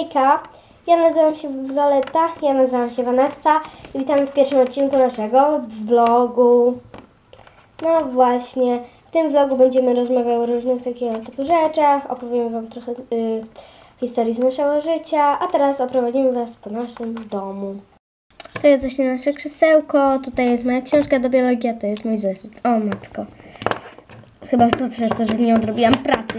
Hejka, ja nazywam się Violetta, ja nazywam się Vanessa i witamy w pierwszym odcinku naszego vlogu. No właśnie, w tym vlogu będziemy rozmawiały o różnych takiego typu rzeczach, opowiemy Wam trochę y, historii z naszego życia, a teraz oprowadzimy Was po naszym domu. To jest właśnie nasze krzesełko, tutaj jest moja książka do biologii, a to jest mój zeszyt. O matko, chyba to przez to, że nie odrobiłam pracy.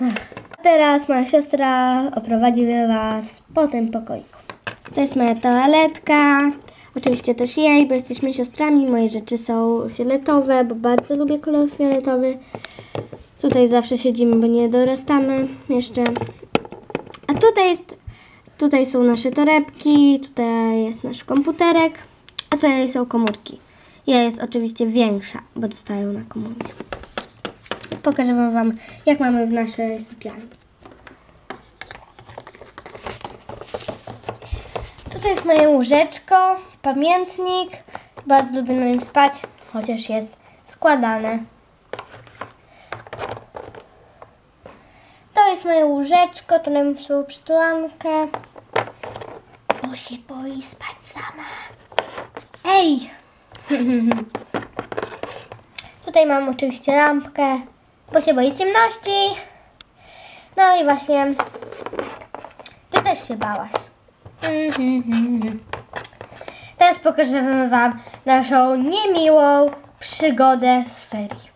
A teraz moja siostra oprowadzi Was po tym pokoiku. To jest moja toaletka. Oczywiście też jej, bo jesteśmy siostrami. Moje rzeczy są fioletowe, bo bardzo lubię kolor fioletowy. Tutaj zawsze siedzimy, bo nie dorastamy jeszcze. A tutaj jest, tutaj są nasze torebki, tutaj jest nasz komputerek, a tutaj są komórki. Ja jest oczywiście większa, bo dostaję na komunię. Pokażę Wam, jak mamy w naszej sypialni. Tutaj jest moje łóżeczko, pamiętnik. Bardzo lubię na nim spać, chociaż jest składane. To jest moje łóżeczko, to nam swoją przytulankę. Bo się boi spać sama. Ej! Tutaj mam oczywiście lampkę, bo się boi ciemności. No i właśnie, ty też się bałaś. Teraz pokażemy Wam naszą niemiłą przygodę z ferii.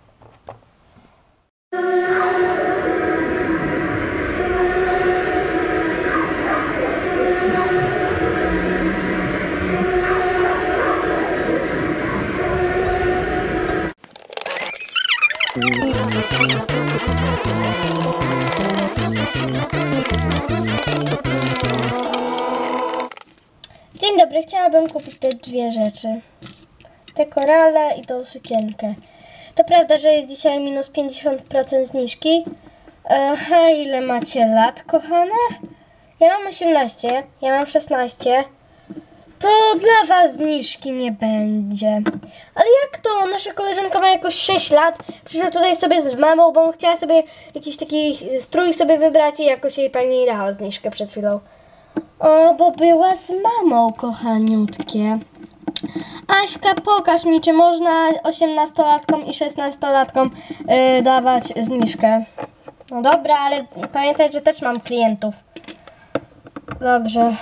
Dzień dobry, chciałabym kupić te dwie rzeczy. Te korale i tą sukienkę. To prawda, że jest dzisiaj minus 50% zniżki. E, a ile macie lat, kochane? Ja mam 18, ja mam 16. To dla was zniżki nie będzie. Ale jak to? Nasza koleżanka ma jakoś 6 lat. Przyszła tutaj sobie z mamą, bo chciała sobie jakiś taki strój sobie wybrać i jakoś jej pani dała zniżkę przed chwilą. O, bo była z mamą, kochaniutkie. Aśka, pokaż mi, czy można 18-latkom i 16-latkom yy, dawać zniżkę. No dobra, ale pamiętaj, że też mam klientów. Dobrze.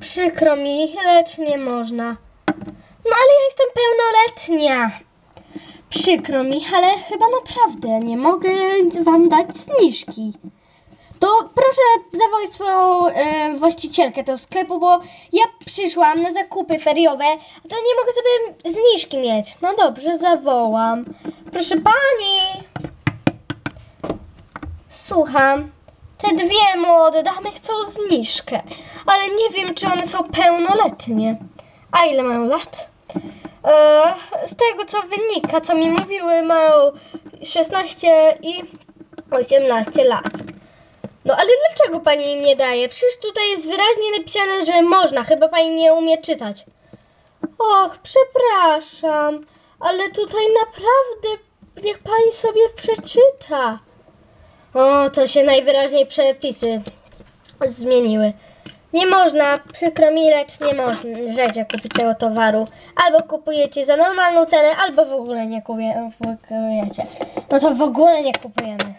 Przykro mi, lecz nie można. No ale ja jestem pełnoletnia. Przykro mi, ale chyba naprawdę nie mogę wam dać zniżki. To proszę zawołać swoją e, właścicielkę tego sklepu, bo ja przyszłam na zakupy feriowe, a to nie mogę sobie zniżki mieć. No dobrze, zawołam. Proszę pani. Słucham. Te dwie młode damy chcą zniżkę, ale nie wiem, czy one są pełnoletnie. A ile mają lat? E, z tego co wynika, co mi mówiły, mają 16 i 18 lat. No ale dlaczego pani im nie daje? Przecież tutaj jest wyraźnie napisane, że można. Chyba pani nie umie czytać. Och, przepraszam, ale tutaj naprawdę niech pani sobie przeczyta. O, to się najwyraźniej przepisy zmieniły. Nie można, przykro mi, lecz nie możecie kupić tego towaru. Albo kupujecie za normalną cenę, albo w ogóle nie kupuje- kupujecie. No to w ogóle nie kupujemy.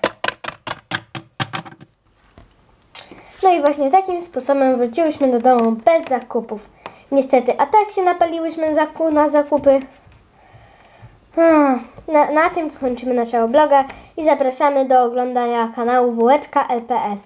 No i właśnie takim sposobem wróciłyśmy do domu bez zakupów. Niestety, a tak się napaliłyśmy na zakupy. Hmm, Na, na tym kończymy naszego bloga i zapraszamy do oglądania kanału Bułeczka LPS.